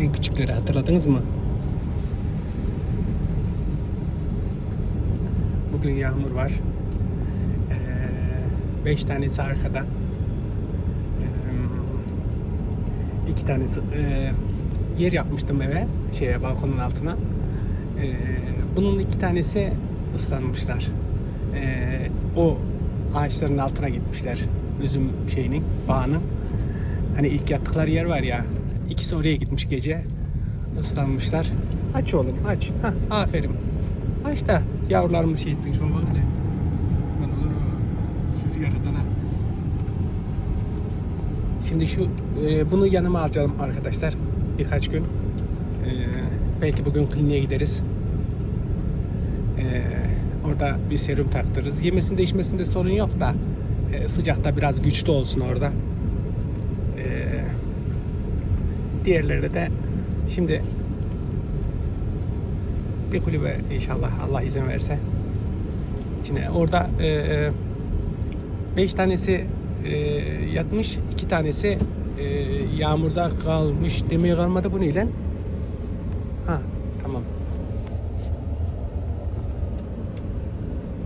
En küçükleri hatırladınız mı? Bugün yağmur var. Ee, beş tanesi arkada. Ee, iki tanesi e, yer yapmıştım eve, şeye balkonun altına. Ee, bunun iki tanesi ıslanmışlar. Ee, o ağaçların altına gitmişler. Üzüm şeyinin, bağının. Hani ilk yattıkları yer var ya. İkisi oraya gitmiş gece. ıslanmışlar. Aç oğlum aç. Hah, aferin. Aç da yavrularımız şey etsin. Şuna bak hele. Ben olur sizi yaradana. Şimdi şu e, bunu yanıma alacağım arkadaşlar birkaç gün. E, belki bugün kliniğe gideriz. E, orada bir serum taktırırız. Yemesinde içmesinde sorun yok da e, sıcakta biraz güçlü olsun orada. E, diğerleri de şimdi bir kulübe inşallah Allah izin verirse. Şimdi orada e, beş tanesi e, yatmış, iki tanesi e, yağmurda kalmış demeye kalmadı bu neyle? Ha tamam.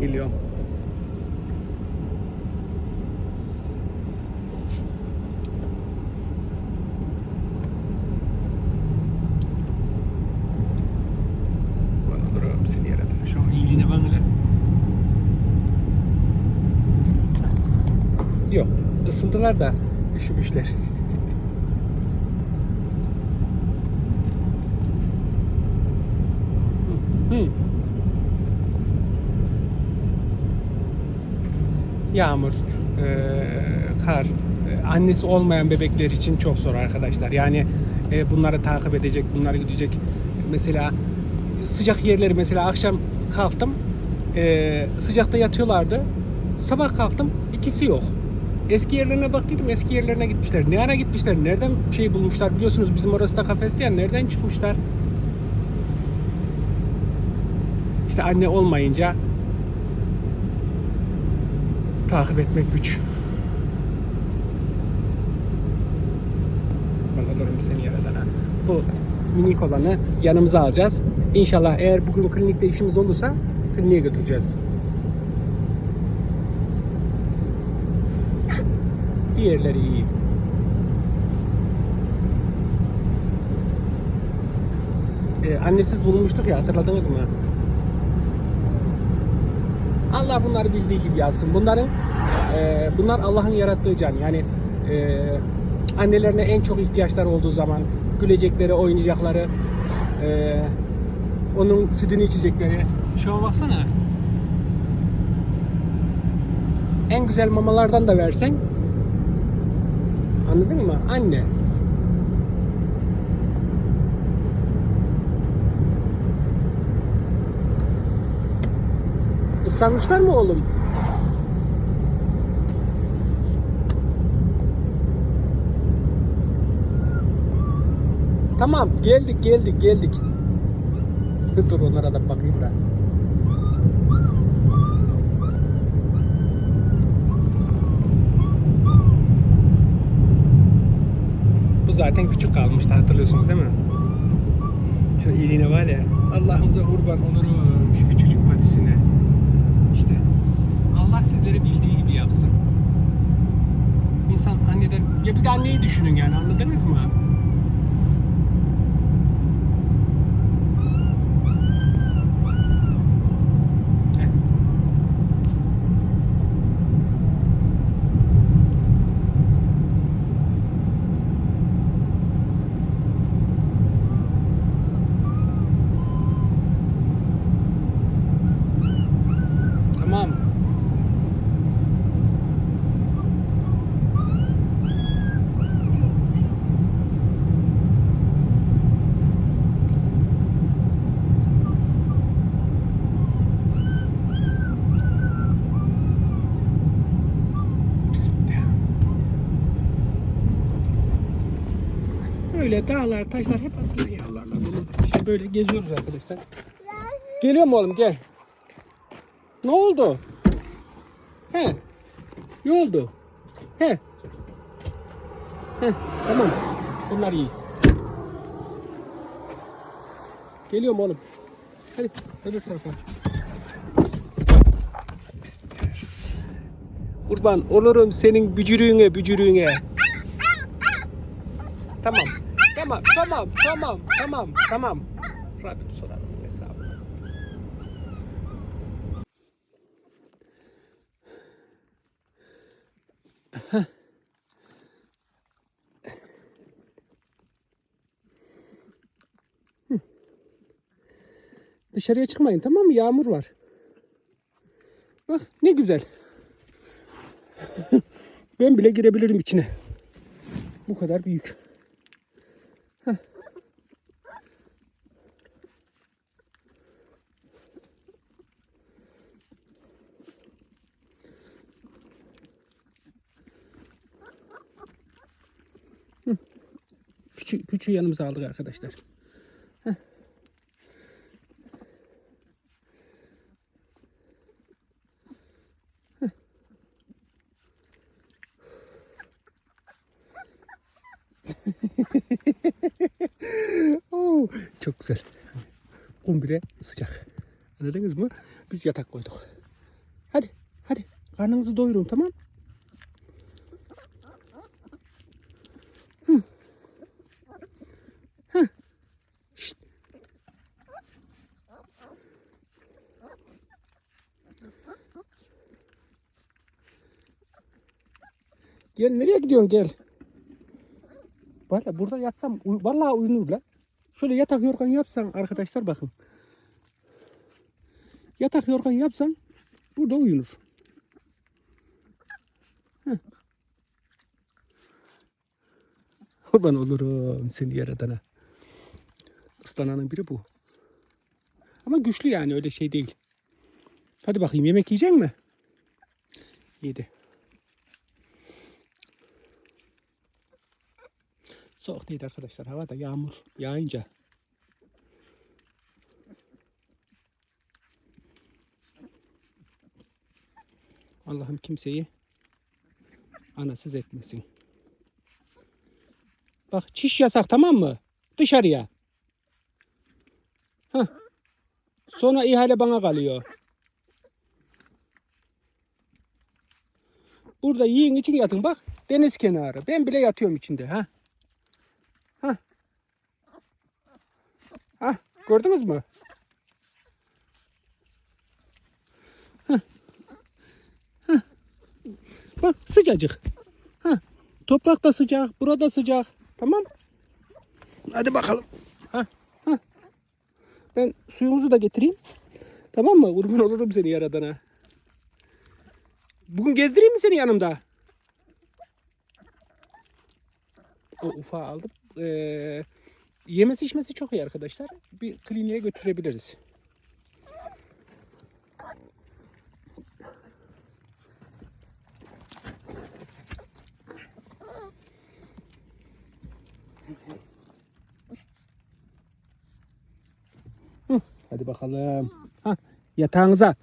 Geliyorum. Bana dur seni yaradın. Şu an iyiliğine bak hele. Yok. Isındılar da üşümüşler. Yağmur, eee, kar, eee, annesi olmayan bebekler için çok zor arkadaşlar. Yani eee, bunları takip edecek, bunları gidecek. Mesela sıcak yerleri mesela akşam kalktım, eee, sıcakta yatıyorlardı. Sabah kalktım, ikisi yok. Eski yerlerine baktıydım, eski yerlerine gitmişler. Ne ara gitmişler, nereden şey bulmuşlar biliyorsunuz bizim orası da kafes ya, nereden çıkmışlar? İşte anne olmayınca takip etmek güç. Ben alırım seni yaradana. Bu minik olanı yanımıza alacağız. İnşallah eğer bugün klinikte işimiz olursa kliniğe götüreceğiz. Diğerleri iyi. Ee, annesiz bulunmuştuk ya hatırladınız mı? Allah bunları bildiği gibi yazsın. Bunların e, bunlar Allah'ın yarattığı can. Yani e, annelerine en çok ihtiyaçları olduğu zaman gülecekleri, oynayacakları, e, onun sütünü içecekleri. Şuna baksana. En güzel mamalardan da versen Anladın mı? Anne. Islanmışlar mı oğlum? Tamam geldik geldik geldik. Dur onlara da bakayım da. Zaten küçük kalmıştı hatırlıyorsunuz değil mi? Şu iyiliğine var ya. Allah'ım da kurban olurum şu küçücük patisine. İşte Allah sizleri bildiği gibi yapsın. İnsan anneden ya bir de anneyi düşünün yani anladınız mı? Gel. Tamam. Bismillah. Öyle dağlar, taşlar hep atıyor yavrularla dolu. İşte böyle geziyoruz arkadaşlar. Geliyor mu oğlum gel. Ne oldu? He. Ne oldu? He. He. Tamam. Bunlar iyi. Geliyorum oğlum. Hadi öbür tarafa. Kurban olurum senin bücürüğüne bücürüğüne. Tamam. Tamam, tamam, tamam, tamam. Rabbim sorarım hesabını. Dışarıya çıkmayın tamam mı? Yağmur var. Bak ne güzel. ben bile girebilirim içine. Bu kadar büyük. Küçük, küçüğü yanımıza aldık arkadaşlar. Oo, çok güzel. Kum bile sıcak. Anladınız mı? Biz yatak koyduk. Hadi, hadi. Karnınızı doyurun tamam? Gel nereye gidiyorsun gel. Valla burada yatsam uy- vallahi uyunur lan. Şöyle yatak yorgan yapsan arkadaşlar bakın. Yatak yorgan yapsan burada uyunur. Kurban olurum seni yaradana. Islananın biri bu. Ama güçlü yani öyle şey değil. Hadi bakayım yemek yiyecek mi? Yedi. Soğuk değil arkadaşlar. Hava da yağmur yağınca. Allah'ım kimseyi anasız etmesin. Bak çiş yasak tamam mı? Dışarıya. Heh. Sonra ihale bana kalıyor. Burada yiyin için yatın bak. Deniz kenarı. Ben bile yatıyorum içinde. Ha. Ha, gördünüz mü? Hah. Hah. Bak sıcacık. Ha. Toprak da sıcak, burada sıcak. Tamam? Hadi bakalım. Ha. Ha. Ben suyumuzu da getireyim. Tamam mı? Kurban olurum seni yaradana. Bugün gezdireyim mi seni yanımda? O ufağı aldım. Ee, Yemesi içmesi çok iyi arkadaşlar. Bir kliniğe götürebiliriz. Hadi bakalım. Ha, yatağınıza.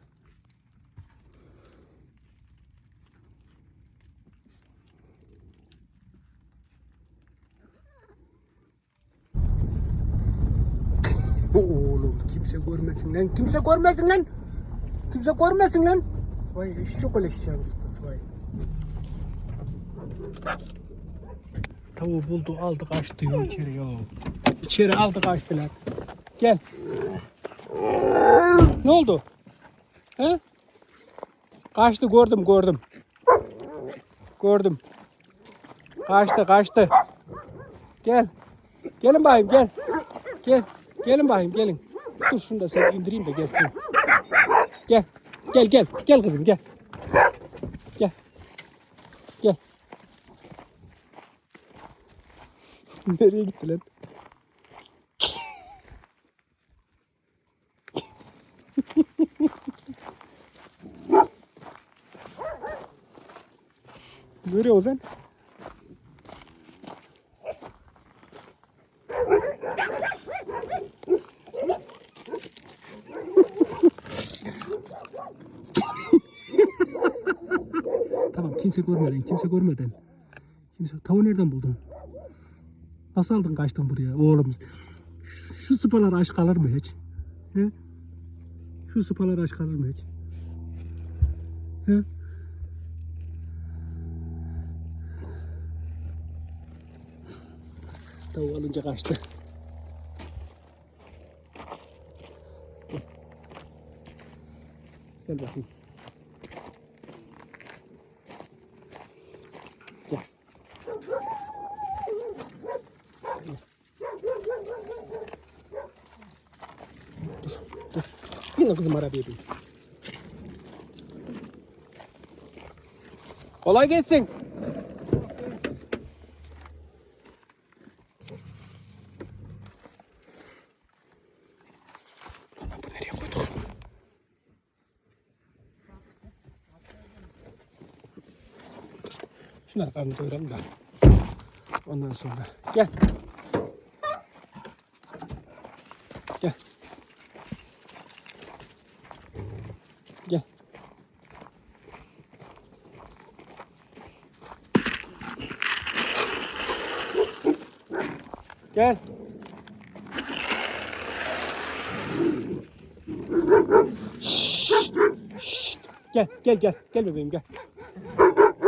Oğlum kimse görmesin lan. Kimse görmesin lan. Kimse görmesin lan. Vay çok öleşeceğim sıkıntı vay. Tavuğu buldu aldı kaçtı ya içeri ya. İçeri aldı kaçtılar. Gel. Ne oldu? He? Kaçtı gördüm gördüm. Gördüm. Kaçtı kaçtı. Gel. Gelin bakayım gel. Gel. Gelin bakayım gelin. Dur şunu da sen indireyim de gelsin. Gel. Gel gel. Gel kızım gel. Gel. Gel. Nereye gitti lan? Nereye Ozan? Tamam kimse görmeden, kimse görmeden. Kimse tavuğu nereden buldun? Nasıl aldın kaçtın buraya oğlum? Şu, Şu sıpalar aç kalır mı hiç? He? Şu sıpalar aç kalır mı hiç? He? Tavuğu alınca kaçtı. Gel bakayım. Bin kızım arabaya bin. Kolay gelsin. Şunları karnı doyuralım da. Ondan sonra. Gel. Gel. Gel. Şşt, şşt. Gel, gel, gel. Gel bebeğim gel.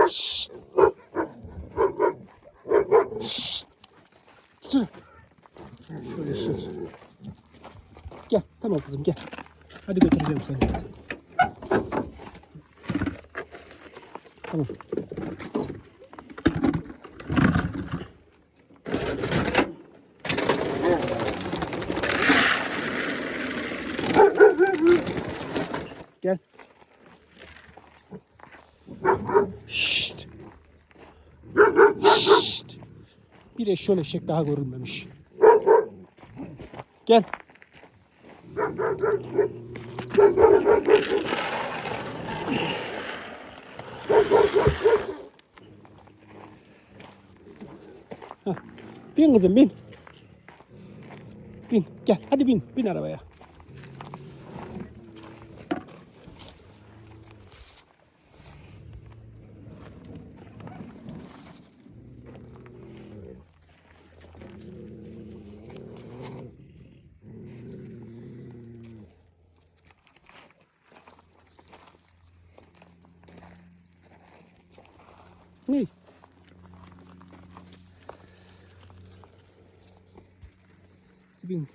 Şşt. Şşt. Sür. Şöyle sür. Gel, tamam kızım gel. Hadi götüreceğim seni. Tamam. Gel. Şşt. Şşt. Bir eşşol eşek daha görülmemiş. Gel. Bin kızım bin. Bin gel hadi bin bin arabaya. Ne? Bin.